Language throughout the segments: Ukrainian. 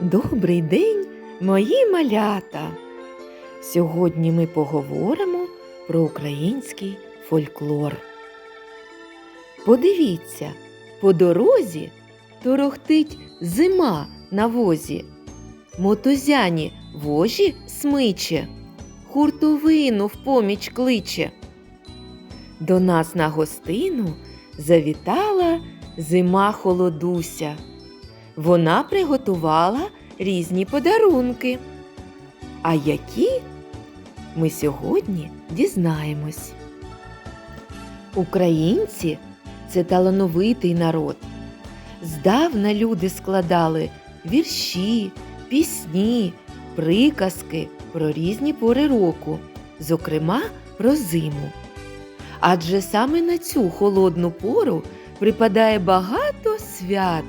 Добрий день, мої малята! Сьогодні ми поговоримо про український фольклор. Подивіться, по дорозі торохтить зима на возі. Мотузяні вожі смиче, хуртовину в поміч кличе. До нас на гостину завітала зима холодуся. Вона приготувала різні подарунки. А які ми сьогодні дізнаємось. Українці це талановитий народ. Здавна люди складали вірші, пісні, приказки про різні пори року, зокрема про зиму. Адже саме на цю холодну пору припадає багато свят.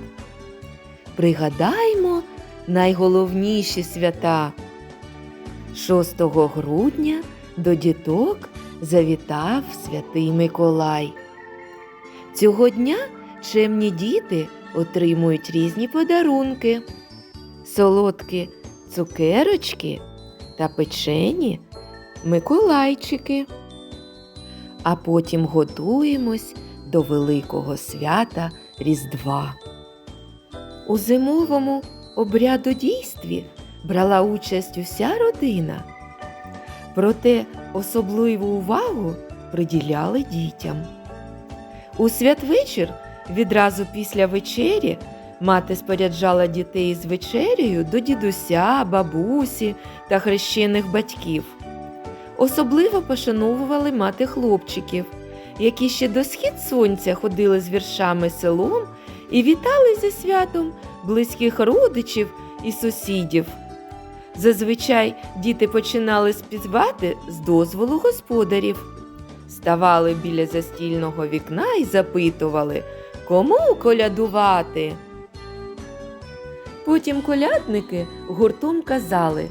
Пригадаймо найголовніші свята. 6 грудня до діток завітав святий Миколай. Цього дня чемні діти отримують різні подарунки, солодкі цукерочки та печені Миколайчики. А потім готуємось до великого свята Різдва. У зимовому обрядодійстві брала участь уся родина. Проте особливу увагу приділяли дітям. У святвечір, відразу після вечері, мати споряджала дітей з вечерею до дідуся, бабусі та хрещених батьків. Особливо пошановували мати хлопчиків, які ще до схід сонця ходили з віршами селом і вітали зі святом близьких родичів і сусідів. Зазвичай діти починали співати з дозволу господарів, ставали біля застільного вікна і запитували, кому колядувати. Потім колядники гуртом казали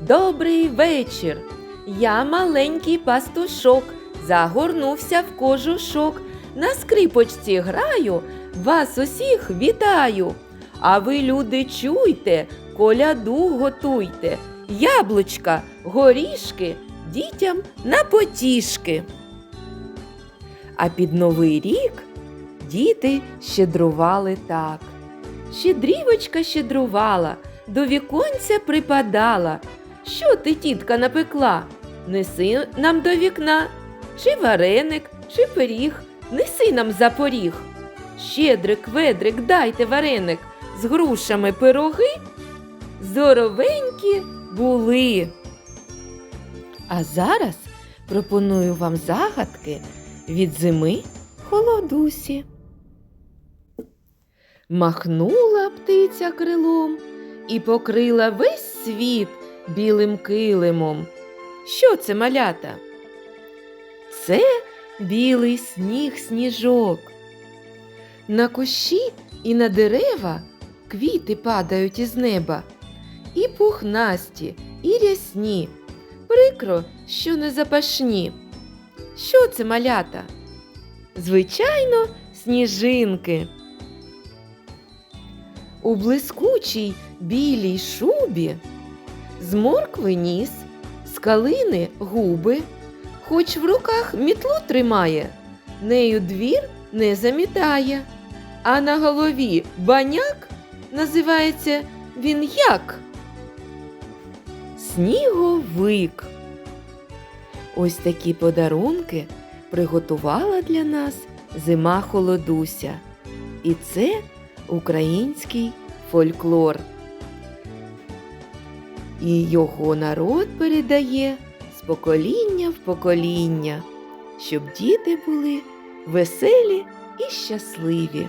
Добрий вечір! Я маленький пастушок, загорнувся в кожушок, на скрипочці граю, вас усіх вітаю. А ви, люди, чуйте, коляду готуйте, яблучка, горішки дітям на потішки. А під новий рік діти щедрували так. Щедрівочка щедрувала, до віконця припадала. Що ти, тітка, напекла? Неси нам до вікна, чи вареник, чи пиріг, неси нам за поріг. Щедрик, ведрик, дайте вареник, з грушами пироги здоровенькі були. А зараз пропоную вам загадки від зими холодусі. Махнула птиця крилом і покрила весь світ білим килимом. Що це малята? Це білий сніг сніжок. На кущі і на дерева квіти падають із неба. І пухнасті, і рясні. Прикро, що не запашні. Що це малята? Звичайно, сніжинки. У блискучій білій шубі з моркви ніс, з калини губи, хоч в руках мітлу тримає, нею двір не замітає, а на голові баняк називається він як? Сніговик. Ось такі подарунки приготувала для нас зима холодуся. І це український фольклор. І його народ передає з покоління в покоління, щоб діти були веселі і щасливі.